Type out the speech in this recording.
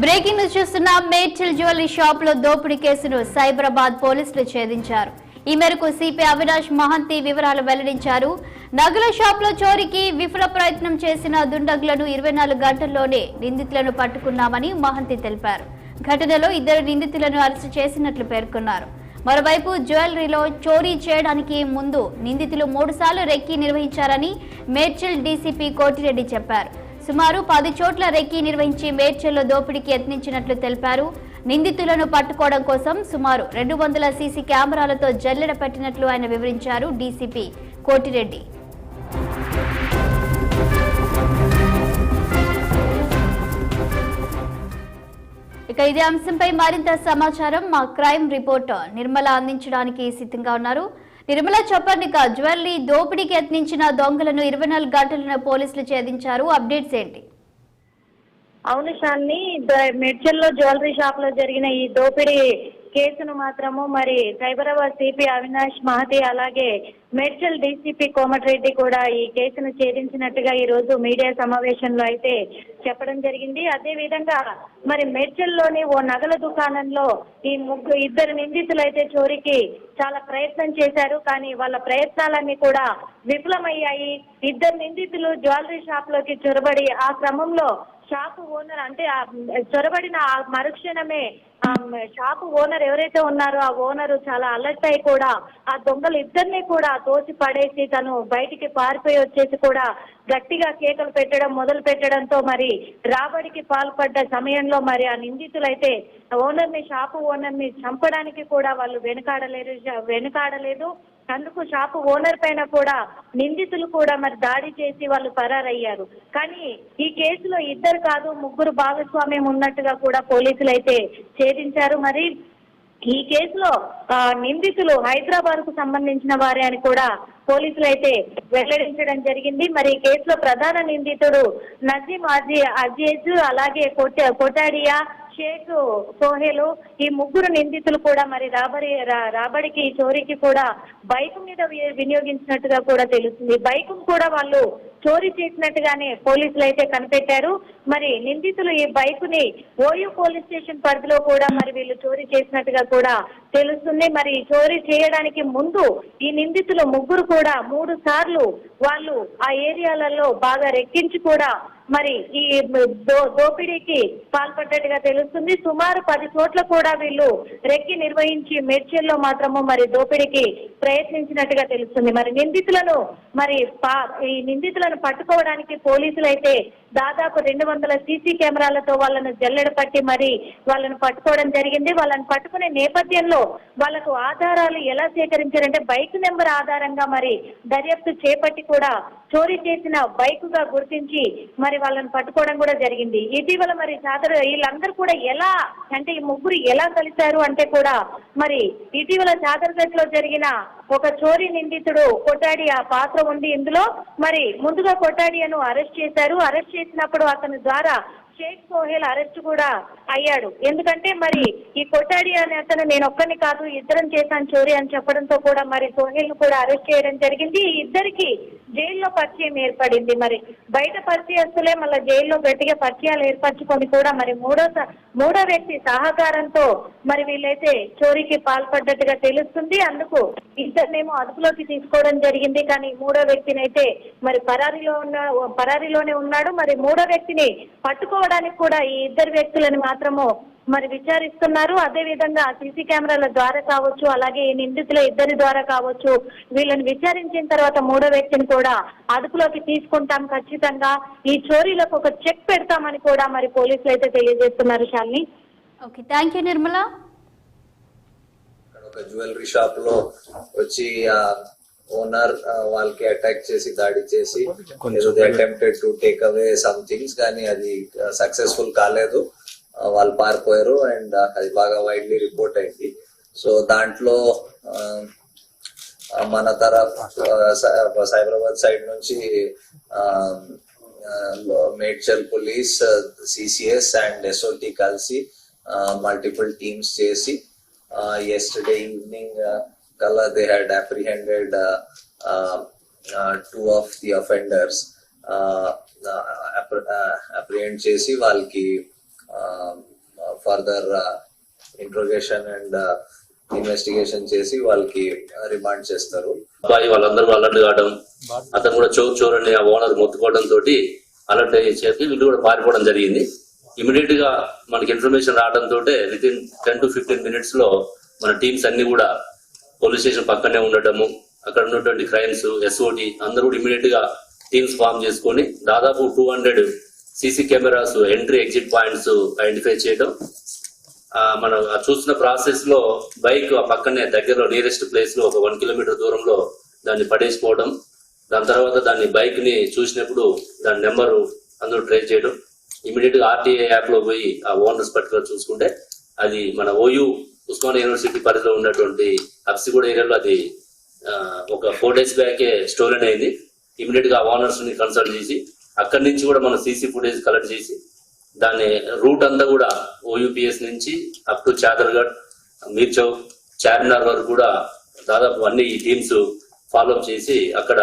జరుగుతున్న మేడ్చల్ జ్యువెలరీ షాప్లో దోపిడీ కేసును సైబరాబాద్ పోలీసులు ఛేదించారు. ఈ మేరకు సిపి అవినాష్ మహంతి వివరాలు వెల్లడించారు. నగల షాప్లో చోరీకి విఫల ప్రయత్నం చేసిన దుండగులను ఇరవై నాలుగు గంటల్లోనే నిందితులను పట్టుకున్నామని మహంతి తెలిపారు. ఘటనలో ఇద్దరు నిందితులను అరెస్టు చేసినట్లు పేర్కొన్నారు. మరోవైపు జ్యువెలరీలో చోరీ చేయడానికి ముందు నిందితులు మూడుసార్లు రెక్కి నిర్వహించారని మేడ్చల్ డీసీపీ కోటిరెడ్డి చెప్పారు. సుమారు పది చోట్ల రెక్కి నిర్వహించి మేడ్చల్లో దోపిడీకి యత్నించినట్లు తెలిపారు. నిందితులను పట్టుకోవడం కోసం సుమారు రెండు వందల సీసీ కెమెరాలతో జల్లెడ పెట్టినట్లు ఆయన వివరించారు డీసీపీ కోటిరెడ్డి. ఇక ఇదే అంశంపై మరింత సమాచారం మా క్రైమ్ రిపోర్టర్ నిర్మల అందించడానికి సిద్ధంగా ఉన్నారు. నిర్మల చెప్పండి ఇక జ్యువెలరీ దోపిడీకి యత్నించిన దొంగలను ఇరవై నాలుగు గంటలను పోలీసులు ఛేదించారు. అప్డేట్స్ ఏంటి? అవును షాన్ని. ద- మెడ్చల్లో జ్యువెలరీ షాప్లో జరిగిన ఈ దోపిడీ కేసును మాత్రము మరి సైబరాబాద్ సిపి అవినాష్ మహతి అలాగే మేడ్చల్ డీసీపీ కోమటిరెడ్డి కూడా ఈ కేసును ఛేదించినట్టుగా ఈ రోజు మీడియా సమావేశంలో అయితే చెప్పడం జరిగింది. అదే విధంగా మరి మేడ్చల్లోని ఓ నగల దుకాణంలో ఈ ముగ్గురు ఇద్దరు నిందితులు అయితే చోరీకి చాలా ప్రయత్నం చేశారు. కానీ వాళ్ళ ప్రయత్నాలన్నీ కూడా విఫలమయ్యాయి. ఇద్దరు నిందితులు జ్యువెలరీ షాప్లోకి చొరబడి ఆ క్రమంలో షాప్ ఓనర్ అంటే చొరబడిన ఆ మరుక్షణమే షాప్ ఓనర్ ఎవరైతే ఉన్నారో ఆ ఓనర్ చాలా అలర్ట్ అయి కూడా ఆ దొంగలు ఇద్దరిని కూడా తోసి పడేసి తను బయటికి పారిపోయి వచ్చేసి కూడా గట్టిగా కేకలు పెట్టడం మొదలు పెట్టడంతో మరి రాబడికి పాల్పడ్డ సమయంలో మరి ఆ నిందితులైతే ఓనర్ని షాపు ఓనర్ని చంపడానికి కూడా వాళ్ళు వెనుకాడలేరు వెనుకాడలేదు. అందుకు షాపు ఓనర్ పైన కూడా నిందితులు కూడా మరి దాడి చేసి వాళ్ళు పరారయ్యారు కానీ ఈ కేసులో ఇద్దరు కాదు ముగ్గురు భాగస్వామ్యం ఉన్నట్టుగా కూడా పోలీసులు అయితే ఛేదించారు. మరి ఈ కేసులో నిందితులు హైదరాబాద్కు సంబంధించిన వారే అని కూడా పోలీసులు అయితే వెల్లడించడం జరిగింది. మరి ఈ కేసులో ప్రధాన నిందితుడు నజీం అజీ అజీజ్ అలాగే కొట్టాడియా షేక్ సోహేలు ఈ ముగ్గురు నిందితులు కూడా మరి రాబడి రా- రాబడికి చోరీకి కూడా బైక్ మీద వి- వినియోగించినట్టుగా కూడా తెలుస్తుంది. బైక్ కూడా వాళ్ళు చోరీ చేసినట్టుగానే పోలీసులు అయితే కనిపెట్టారు. మరి నిందితులు ఈ బైక్ని ఓయూ పోలీస్ స్టేషన్ పరిధిలో కూడా మరి వీళ్ళు చోరీ చేసినట్టుగా కూడా తెలుస్తుంది. మరి చోరీ చేయడానికి ముందు ఈ నిందితులు ముగ్గురు కూడా మూడు సార్లు వాళ్ళు ఆ ఏరియాలలో బాగా రెక్కించి కూడా మరి ఈ దోపిడీకి పాల్పడ్డట్టుగా తెలుస్తుంది. సుమారు పది చోట్ల కూడా వీళ్ళు రెక్కి నిర్వహించి మేడ్చల్లో మాత్రము మరి దోపిడీకి ప్రయత్నించినట్టుగా తెలుస్తుంది. మరి నిందితులను మరి పా- ఈ నిందితులను పట్టుకోవడానికి పోలీసులు అయితే దాదాపు రెండు వందల సీసీ కెమెరాలతో వాళ్ళను జల్లెడ పట్టి మరి వాళ్ళను పట్టుకోవడం జరిగింది. వాళ్ళని పట్టుకునే నేపథ్యంలో వాళ్ళకు ఆధారాలు ఎలా సేకరించారంటే బైక్ నెంబర్ ఆధారంగా మరి దర్యాప్తు చేపట్టి కూడా చోరీ చేసిన బైక్గా గుర్తించి మరి వాళ్ళని పట్టుకోవడం కూడా జరిగింది. ఇటీవల మరి చాదర వీళ్ళందరూ కూడా ఎలా అంటే ఈ ముగ్గురు ఎలా కలిశారు అంటే కూడా మరి ఇటీవల చాదర్గట్లో జరిగిన ఒక చోరీ నిందితుడు కొట్టాడి ఆ పాత్ర ఉంది. ఇందులో మరి ముందుగా కొట్టాడియను అరెస్ట్ చేశారు. అరెస్ట్ చేసినప్పుడు అతను ద్వారా షేక్ సోహెల్ అరెస్ట్ కూడా అయ్యాడు. ఎందుకంటే మరి ఈ కొట్టాడి అనే అతను నేను ఒక్కరిని కాదు ఇద్దరం చేశాను చోరీ అని చెప్పడంతో కూడా మరి సోహెల్ను కూడా అరెస్ట్ చేయడం జరిగింది. ఈ ఇద్దరికి జైల్లో పరిచయం ఏర్పడింది మరి. బయట పరిచయస్తులే మళ్ళీ జైల్లో గట్టిగా పరిచయాలు ఏర్పరచుకొని కూడా మరి మూడో స- మూడో వ్యక్తి సహకారంతో మరి వీళ్ళైతే చోరీకి పాల్పడ్డట్టుగా తెలుస్తుంది. అందుకు ఇద్దరినేమో అదుపులోకి తీసుకోవడం జరిగింది. కానీ మూడో వ్యక్తిని అయితే మరి పరారీలో ఉన్న పరారీలోనే ఉన్నాడు. మరి మూడో వ్యక్తిని పట్టుకో పట్టుకోవడానికి కూడా ఈ ఇద్దరు వ్యక్తులను మాత్రము మరి విచారిస్తున్నారు. అదే విధంగా సీసీ కెమెరాల ద్వారా కావచ్చు అలాగే ఈ నిందితుల ఇద్దరి ద్వారా కావచ్చు వీళ్ళని విచారించిన తర్వాత మూడో వ్యక్తిని కూడా అదుపులోకి తీసుకుంటాం ఖచ్చితంగా. ఈ చోరీలకు ఒక చెక్ పెడతామని కూడా మరి పోలీసులు అయితే తెలియజేస్తున్నారు Shalini. Okay thank you Nirmala. అక్కడ ఒక జ్యువెలరీ షాప్లో వచ్చి ఆ ఓనర్ వాళ్ళకి అటాక్ చేసి దాడి చేసి attempted to take away some things కానీ అది సక్సెస్ఫుల్ కాలేదు. ఆ, వాళ్ళు పారిపోయారు అండ్ అది బాగా వైడ్లీ రిపోర్ట్ అయింది. సో దాంట్లో ఆ, మన తరఫ్ సైబరాబాద్ సైడ్ నుంచి Medchal police CCS and SOT కలిసి మల్టిపుల్ టీమ్స్ చేసి yesterday evening uh, they had apprehended uh, uh, uh, two of the offenders. Uh, uh, appre- uh, apprehend చేసి వాళ్ళకి ఫర్దర్ ఇంట్రోగేషన్ అండ్ ఇన్వెస్టిగేషన్ చేసి వాళ్ళకి రిమాండ్ చేస్తారు. అబ్బాయి వాళ్ళందరూ అలర్ట్ కావడం అతను కూడా చోర్ చోర్ ఆ ఓనర్ మొత్తుకోవడం తోటి అలర్ట్ చేసి వీళ్ళు కూడా పారిపోవడం జరిగింది. ఇమీడియట్గా మనకి ఇన్ఫర్మేషన్ రావడం తోటే within ten to fifteen మినిట్స్లో మన టీమ్స్ అన్ని కూడా పోలీస్ స్టేషన్ పక్కనే ఉండటము అక్కడ ఉన్నటువంటి క్రైమ్స్ ఎస్ఓటి అందరూ కూడా ఇమీడియట్గా టీమ్స్ ఫామ్ చేసుకొని దాదాపు two hundred CC cameras entry exit points identify చేయడం మనం చూసిన చూస్తున్న ప్రాసెస్లో బైక్ ఆ పక్కనే దగ్గరలో నియరెస్ట్ ప్లేస్లో ఒక వన్ కిలోమీటర్ దూరంలో దాన్ని పడేసిపోవడం దాని తర్వాత దాన్ని బైక్ని చూసినప్పుడు దాని నెంబరు అందరూ ట్రై చేయడం ఇమీడియట్గా ఆర్టీఏ యాప్లో పోయి ఆ ఓనర్స్ పర్టికులర్ చూసుకుంటే అది మన ఓయూ ఉస్మానియా యూనివర్సిటీ పరిధిలో ఉన్నటువంటి అప్సిగూడ ఏరియాలో అది ఒక ఫోర్ డేస్ బ్యాకే స్టోరీన్ అయింది. ఇమీడియట్గా ఓనర్స్ని కన్సల్ట్ చేసి అక్కడి నుంచి కూడా మనం సీసీ ఫుటేజ్ కలెక్ట్ చేసి దాని రూట్ అంతా కూడా ఓయూపీఎస్ నుంచి అప్ టు చాదర్గఢ్ మీర్ చౌక్ చార్మినార్ వరకు కూడా దాదాపు అన్ని టీమ్స్ ఫాలో అప్ చేసి అక్కడ